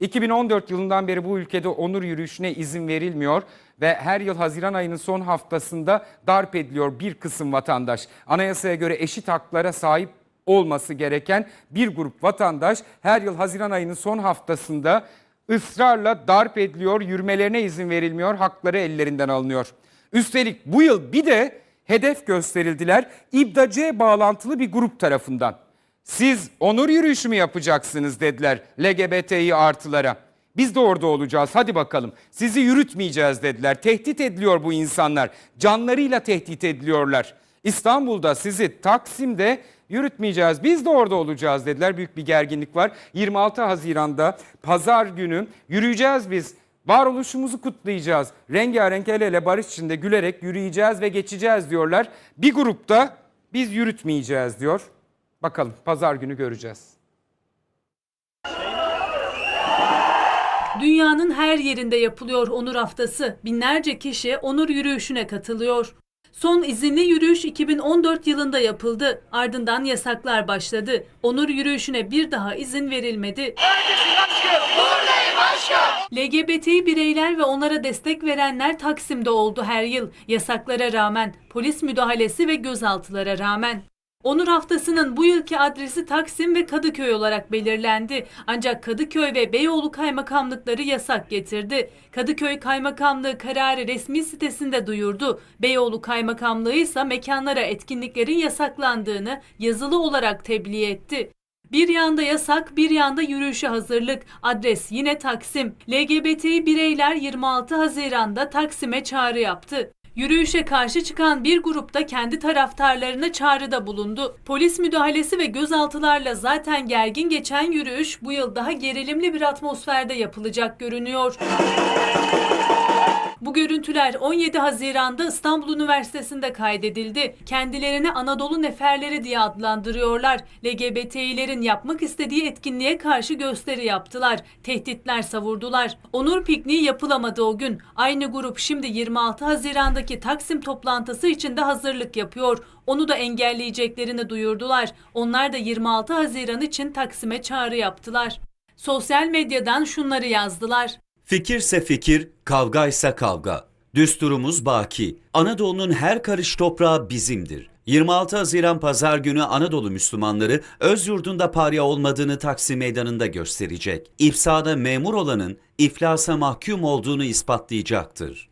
2014 yılından beri bu ülkede onur yürüyüşüne izin verilmiyor ve her yıl Haziran ayının son haftasında darp ediliyor bir kısım vatandaş. Anayasaya göre eşit haklara sahip olması gereken bir grup vatandaş her yıl Haziran ayının son haftasında ısrarla darp ediliyor, yürümelerine izin verilmiyor, hakları ellerinden alınıyor. Üstelik bu yıl bir de hedef gösterildiler İBDAC'e bağlantılı bir grup tarafından. Siz onur yürüyüşü mü yapacaksınız dediler LGBTİ artılara. Biz de orada olacağız hadi bakalım. Sizi yürütmeyeceğiz dediler. Tehdit ediliyor bu insanlar. Canlarıyla tehdit ediliyorlar. İstanbul'da sizi Taksim'de yürütmeyeceğiz. Biz de orada olacağız dediler. Büyük bir gerginlik var. 26 Haziran'da pazar günü yürüyeceğiz biz. Varoluşumuzu kutlayacağız. Rengarenk el ele barış içinde gülerek yürüyeceğiz ve geçeceğiz diyorlar. Bir grupta biz yürütmeyeceğiz diyor. Bakalım pazar günü göreceğiz. Dünyanın her yerinde yapılıyor Onur Haftası. Binlerce kişi Onur yürüyüşüne katılıyor. Son izinli yürüyüş 2014 yılında yapıldı. Ardından yasaklar başladı. Onur yürüyüşüne bir daha izin verilmedi. LGBT bireyler ve onlara destek verenler Taksim'de oldu her yıl. Yasaklara rağmen, polis müdahalesi ve gözaltılara rağmen. Onur Haftası'nın bu yılki adresi Taksim ve Kadıköy olarak belirlendi. Ancak Kadıköy ve Beyoğlu kaymakamlıkları yasak getirdi. Kadıköy Kaymakamlığı kararı resmi sitesinde duyurdu. Beyoğlu Kaymakamlığı ise mekanlara etkinliklerin yasaklandığını yazılı olarak tebliğ etti. Bir yanda yasak, bir yanda yürüyüşe hazırlık. Adres yine Taksim. LGBTİ bireyler 26 Haziran'da Taksim'e çağrı yaptı. Yürüyüşe karşı çıkan bir grupta kendi taraftarlarına çağrıda bulundu. Polis müdahalesi ve gözaltılarla zaten gergin geçen yürüyüş bu yıl daha gerilimli bir atmosferde yapılacak görünüyor. Görüntüler 17 Haziran'da İstanbul Üniversitesi'nde kaydedildi. Kendilerini Anadolu neferleri diye adlandırıyorlar. LGBT'lilerin yapmak istediği etkinliğe karşı gösteri yaptılar. Tehditler savurdular. Onur pikniği yapılamadı o gün. Aynı grup şimdi 26 Haziran'daki Taksim toplantısı için de hazırlık yapıyor. Onu da engelleyeceklerini duyurdular. Onlar da 26 Haziran için Taksim'e çağrı yaptılar. Sosyal medyadan şunları yazdılar. Fikirse fikir, kavgaysa kavga. Düsturumuz baki. Anadolu'nun her karış toprağı bizimdir. 26 Haziran Pazar günü Anadolu Müslümanları öz yurdunda parya olmadığını Taksim Meydanı'nda gösterecek. İfsada memur olanın iflasa mahkum olduğunu ispatlayacaktır.